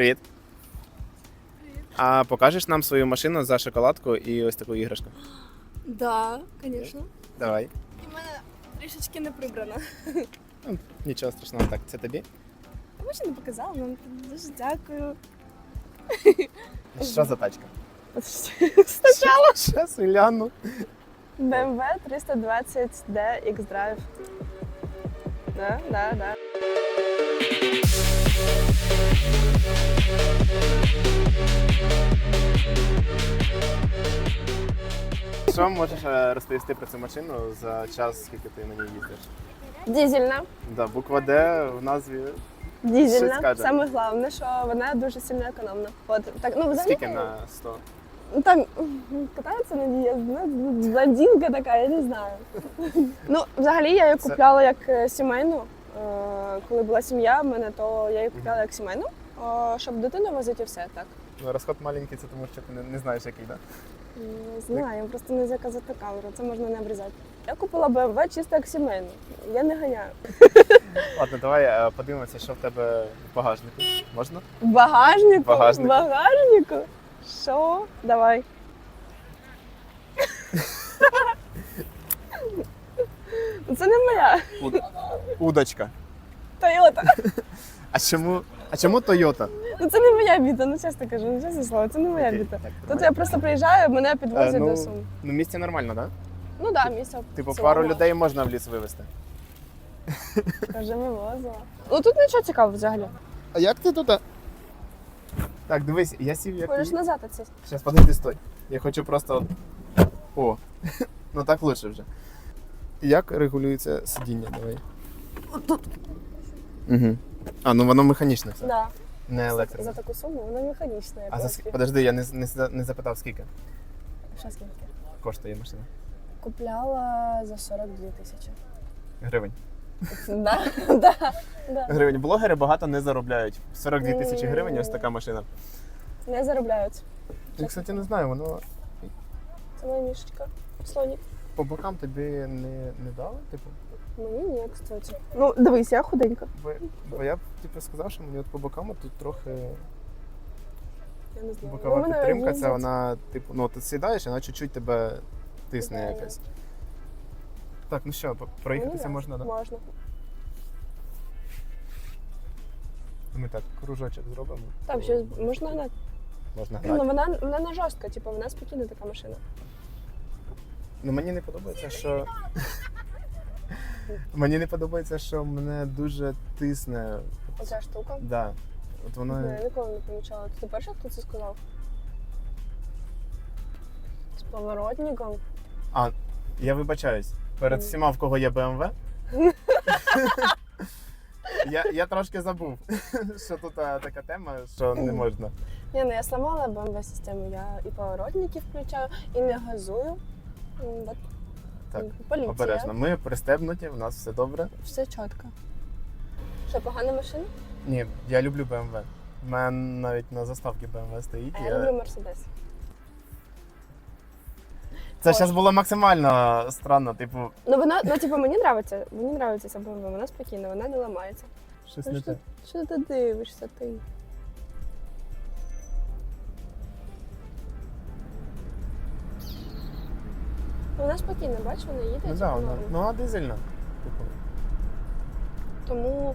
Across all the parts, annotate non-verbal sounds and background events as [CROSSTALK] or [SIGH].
Привіт. А покажеш нам свою машину за шоколадку і ось таку іграшку? Да, звісно. Давай. І в мене трішечки не прибрано. Ну, нічого страшного, так, це тобі. Ви ще не показала, вам дуже дякую. Що за тачка? Спочатку. [LAUGHS] Щас гляну. BMW 320D X-Drive. Да, да, да. Що можеш е, розповісти про цю машину за час, скільки ти на ній їздиш? Дізельна. Да, буква Д в назві. Щось Дізельна. Саме головне, що вона дуже сильно економна. От так, ну взагалі. Скільки на 100? Ну, Там м, катається на ній, ну, блондинка така, я не знаю. Ну, взагалі я її купляла як е, сімейну. Е, Коли була сім'я в мене, то я її купляла як сімейну, е, щоб дитину возити і все так. Ну, розход маленький, це тому що ти не, не знаєш, який, так? Не знаю, просто не заказати камеру, це можна не обрізати. Я купила BMW чисто як сімейну. Я не ганяю. [LAUGHS] Ладно, давай е, подивимося, що в тебе в багажнику. Можна? В багажнику? Багажнику. В багажнику? Що? Давай. Ну, Це не моя Удочка. Тойота. А чому? А чому Тойота? Ну це не моя біта, ну чесно кажу, ну чесне слово, це не моя так, Тут я просто приїжджаю, мене Е, підвозять ну, до Сум. ну, місце нормально, так? Ну так, да, місце. Типу, пару людей можна в ліс вивезти. Каже, вивозила. Ну тут нічого цікавого взагалі. А як ти тут? Так, дивись, я сів як. Хочеш назад оце. Зараз подожди, стой. Я хочу просто. от- О, [LAUGHS] ну так лучше вже. Як регулюється сидіння? Давай. Тут. Угу. А, ну воно механічне все. Да. Не електро. За таку суму вона механічна. А за ск- подожди, я не, не, за- не запитав, скільки Що скільки? коштує машина. Купляла за 42 тисячі. Гривень. [LAUGHS] Да, [LAUGHS] да, да. Гривень. Блогери багато не заробляють. 42 тисячі гривень ось така машина. Не заробляють. Я, кстати, не знаю, воно Це моя мішечка. Слонік. По бокам тобі не, не дало? Типу, Мені ні, кстати. Ну, дивись, я худенька. бо, бо я б типу, сказав, що мені от по бокам тут трохи Я не знаю. бокова Ну, мене підтримка, це їздять. вона, типу, ну ти сідаєш, вона чуть-чуть тебе тисне Да, якось. Так, ну що, по- проїхатися Мені можна, да? так? Можна. Ми так, кружочок зробимо. Там ще можна гнати. Можна Ну, вона, вона не жорстка, типу, вона спокійна така машина. Ну мені не подобається, що. [LAUGHS] Мені не подобається, що мене дуже тисне. Оця штука. Да. От воно. я ніколи не помічала. Ти перша, хто це сказав? З поворотником. А, Я вибачаюсь. Перед всіма, в кого є BMW. [LAUGHS] я, я трошки забув, [LAUGHS] що тут а, така тема, що не можна. Ні, ну я сломала BMW систему. Я і поворотники включаю, і не газую. От. Так, Поліція. Обережно. Ми пристебнуті, у нас все добре. Все чітко. Що, погана машина? Ні, я люблю BMW. У мене навіть на заставці BMW стоїть. А я- я люблю Мерседес. Це зараз було максимально странно, типу, Ну вона, ну типу, мені нравиться. Мені нравиться ця BMW, вона спокійна, вона не ламається. щось Ну, не що ти дивишся ти? Вона спокійна, бачиш, вона їде. Ну да, вона, ну вона дизельна. Типу. Тому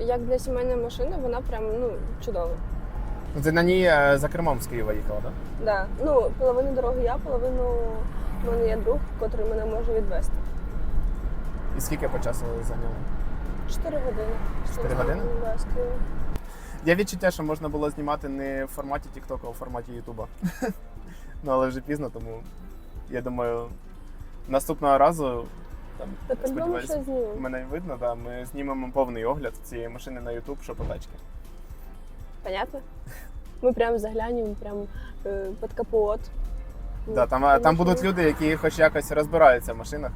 як для сімейної машини, вона прям ну, чудова. Ну, Ти на ній е, за кермом з Києва їхала, так? Да. Ну, половину дороги я, половину в мене є друг, який мене може відвести. І скільки по часу зайняло? Чотири години. Чотири години? Да, з Києва. Я відчуття, що можна було знімати не в форматі TikTok, а в форматі Ютуба. [LAUGHS] ну, але вже пізно, тому я думаю, наступного разу там, Та сподіваюся, мене видно, да, ми знімемо повний огляд цієї машини на Ютуб, що по тачки. Понятно? Мы прям заглянем прям э, под капот. Да, там, там будуть люди, які хоч якось розбираються в машинах,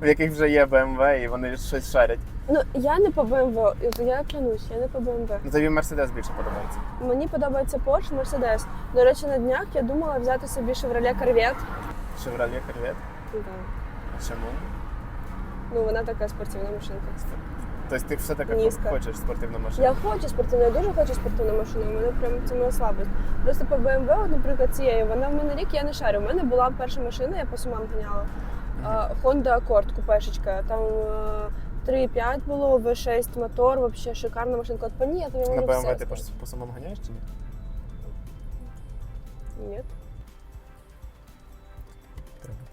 в яких вже є BMW і вони щось шарять. Ну, я не по BMW, я клянусь, я не по BMW. Ну тобі Mercedes більше подобається. Мені подобається Porsche, Mercedes. До речі, на днях я думала взяти собі Chevrolet Corvette. Chevrolet Corvette. Да. А Чому? Ну, вона така спортивна машинка. Тобто ти все-таки Низько. хочеш спортивну машину. Я хочу спортивну, я дуже хочу спортивну машину. У мене прям це моя слабость. Просто по BMW, от, наприклад, цієї, вона в мене рік, я не шарю. У мене була перша машина, я по сумам ганяла. А, Honda Accord, купешечка. Там е, 3,5 було, V6 мотор, вообще шикарна машинка. От по ній я тобі На BMW ти по, по самому ганяєш чи ні? Ні.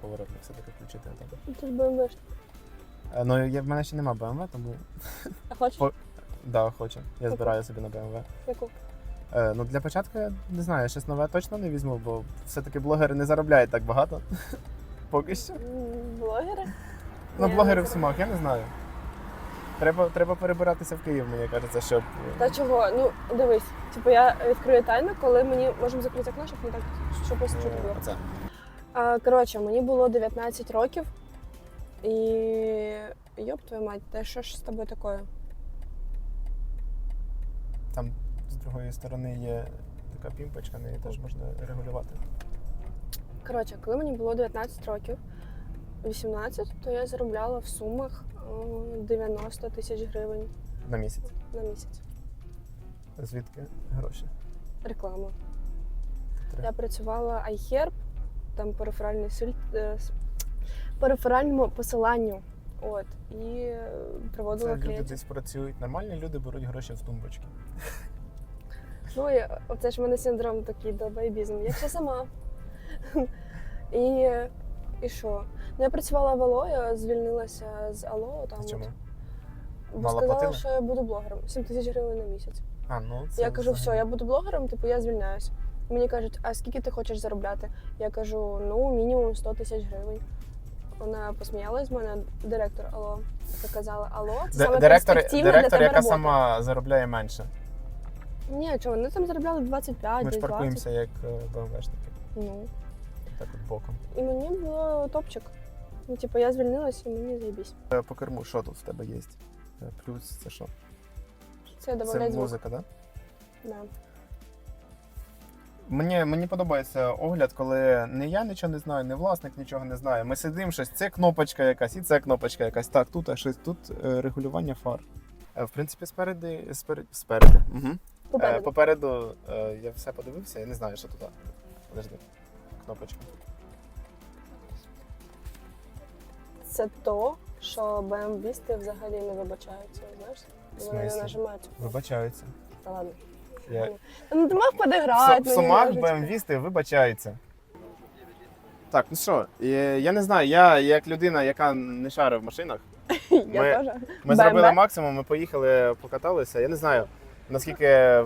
Поворотник все-таки включити. так. Ну, ж BMW. Е, Ну, я, в мене ще нема BMW, тому А хочеш? По- да, хочу. Я Яку? збираю собі на BMW. Яку? Е, ну, для початку я не знаю, я щось нове точно не візьму, бо все-таки блогери не заробляють так багато. [LAUGHS] Поки що. Блогери? Ну, блогери в сумах, я не знаю. Треба, треба перебиратися в Київ, мені кажеться, щоб. Та чого? Ну, дивись, типу я відкрию тайну, коли мені можемо закрити окно, щоб не так, просто чути було. Оце. Коротше, мені було 19 років. І. Йоп твою мать, та що ж з тобою такое? Там з другої сторони є така пімпочка, неї теж можна регулювати. Коротше, коли мені було 19 років, 18, то я заробляла в сумах е, 90 тисяч гривень На місяць. на місяць. Звідки гроші? Реклама. Три. Я працювала iHerb, там по реферальній силь... е, реферальному посиланню. От, і е, проводила Це люди десь працюють. Нормальні люди беруть гроші в тумбочки. Ну, і оце ж в мене синдром такий долбайбізм. Я все сама. І, і що? Ну, я працювала в Ало, я звільнилася з Ало. Там, Чому? От, бо Мало сказала, платили? що я буду блогером. 7 тисяч гривень на місяць. А, ну це я кажу, взагалі. все, я буду блогером, типу я звільняюсь. Мені кажуть, а скільки ти хочеш заробляти? Я кажу, ну мінімум 100 тисяч гривень. Вона посміялась з мене, директор Ало. Така казала, Ало, це саме директор, перспективна для директор тебе яка робота. сама заробляє менше. Ні, чого, вони там заробляли 25, Ми ж 20. паркуємося як е, БМВшники. Ну. Так от боком. І мені було топчик. Ну, типу, я звільнилась і мені заєбісь. Е, По керму, що тут в тебе є? Е, Плюс це що? Це Це звук. музика, так? Да? Да. Мені, мені подобається огляд, коли не я нічого не знаю, не власник нічого не знає. Ми сидимо щось, це кнопочка якась, і це кнопочка якась. Так, тут а щось, тут е, регулювання фар. Е, в принципі, спереди, сперед, спереди. Угу. Попереду. Е, попереду я все подивився, я не знаю, що тут. Подожди. Кнопочка. Це то, що БМВісти взагалі не вибачаються, знаєш? Вони не нажимають. Вибачаються. Та ладно. Я... Ну, ти мав подиграти. в сумах БМВісти вибачаються. Так, ну що, я не знаю, я як людина, яка не шарить в машинах, [LAUGHS] Я ми- теж. Ми зробили максимум, ми поїхали, покаталися. Я не знаю, наскільки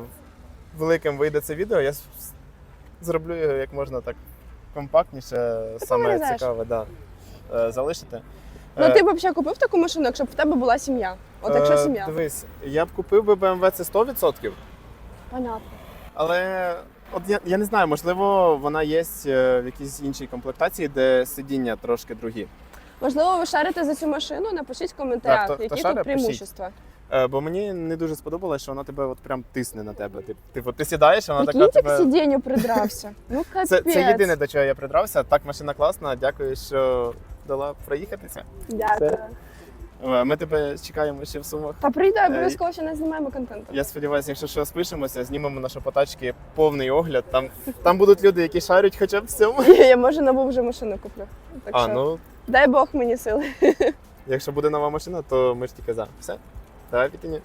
великим вийде це відео. Я зроблю його як можна так компактніше, саме цікаве, да. Е, залишити. Ну Е, ти б взагалі купив таку машину, якщо б в тебе була сім'я. От якщо е, сім'я. Дивись, я б купив би BMW це 100%, Понятно. але от я, я не знаю, можливо, вона є е, в якійсь іншій комплектації, де сидіння трошки другі. Можливо, ви шарите за цю машину, напишіть в коментарях, Так, хто- хто які шарить, тут пишіть. преимущества. Е, бо мені не дуже сподобалось, що вона тебе от прям тисне на тебе. Ти, типу, ти сідаєш, а вона Який така тебе. сидінню придрався? Ну капець. [LAUGHS] Це, це єдине, до чого я придрався. Так, машина класна. Дякую, що дала проїхатися. Дякую. Е, Ми тебе чекаємо ще в сумах. Та прийде обов'язково, ще не знімаємо контенту. Я сподіваюся, якщо що спишемося, знімемо на шопотачки повний огляд. Там, там будуть люди, які шарять хоча б в цьому. [LAUGHS] Я може нову вже машину куплю. Так А, що ну, дай Бог мені сили. [LAUGHS] якщо буде нова машина, то ми ж тільки за. Все. Давай, Пітіні.